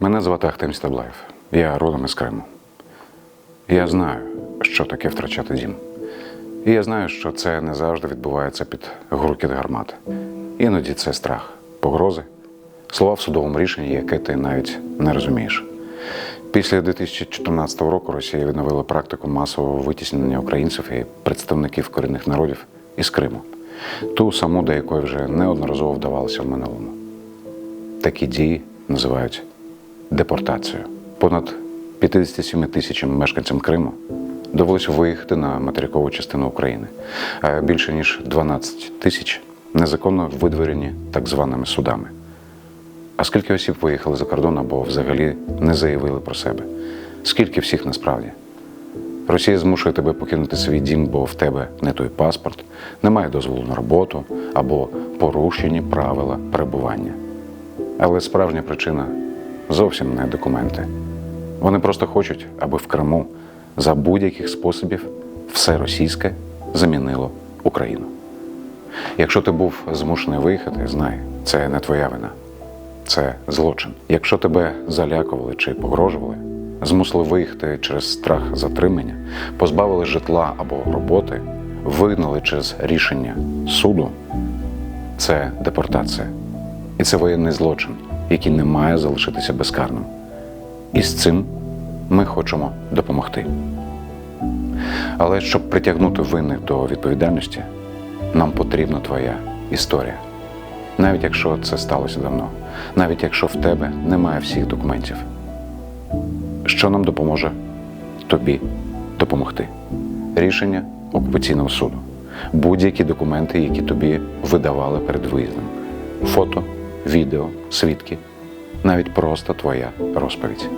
Мене звати Ахтем Стаблаєв. Я родом із Криму. Я знаю, що таке втрачати дім. І я знаю, що це не завжди відбувається під гуркіт гармат. Іноді це страх, погрози, слова в судовому рішенні, яке ти навіть не розумієш. Після 2014 року Росія відновила практику масового витіснення українців і представників корінних народів із Криму, ту саму, до якої вже неодноразово вдавалося в минулому. Такі дії називають депортацією. Понад 57 тисячам мешканцям Криму довелося виїхати на материкову частину України, а більше ніж 12 тисяч незаконно видворені так званими судами. А скільки осіб виїхали за кордон або взагалі не заявили про себе? Скільки всіх насправді? Росія змушує тебе покинути свій дім, бо в тебе не той паспорт, немає дозволу на роботу або порушені правила перебування. Але справжня причина зовсім не документи. Вони просто хочуть, аби в Криму за будь-яких способів все російське замінило Україну. Якщо ти був змушений виїхати, знай, це не твоя вина. Це злочин. Якщо тебе залякували чи погрожували, змусили виїхати через страх затримання, позбавили житла або роботи, вигнали через рішення суду, це депортація. І це воєнний злочин, який не має залишитися безкарним. І з цим ми хочемо допомогти. Але щоб притягнути винних до відповідальності, нам потрібна твоя історія. Навіть якщо це сталося давно, навіть якщо в тебе немає всіх документів, що нам допоможе тобі допомогти? Рішення окупаційного суду, будь-які документи, які тобі видавали перед виїздом, фото, відео, свідки, навіть просто твоя розповідь.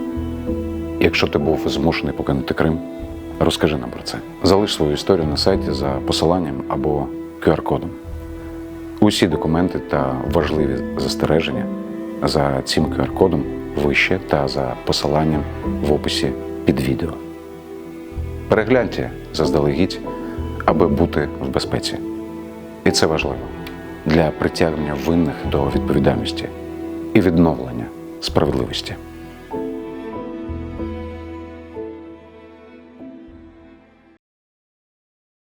Якщо ти був змушений покинути Крим, розкажи нам про це. Залиш свою історію на сайті за посиланням або QR-кодом. Усі документи та важливі застереження за цим QR-кодом вище та за посиланням в описі під відео. Перегляньте заздалегідь, аби бути в безпеці. І це важливо для притягнення винних до відповідальності і відновлення справедливості.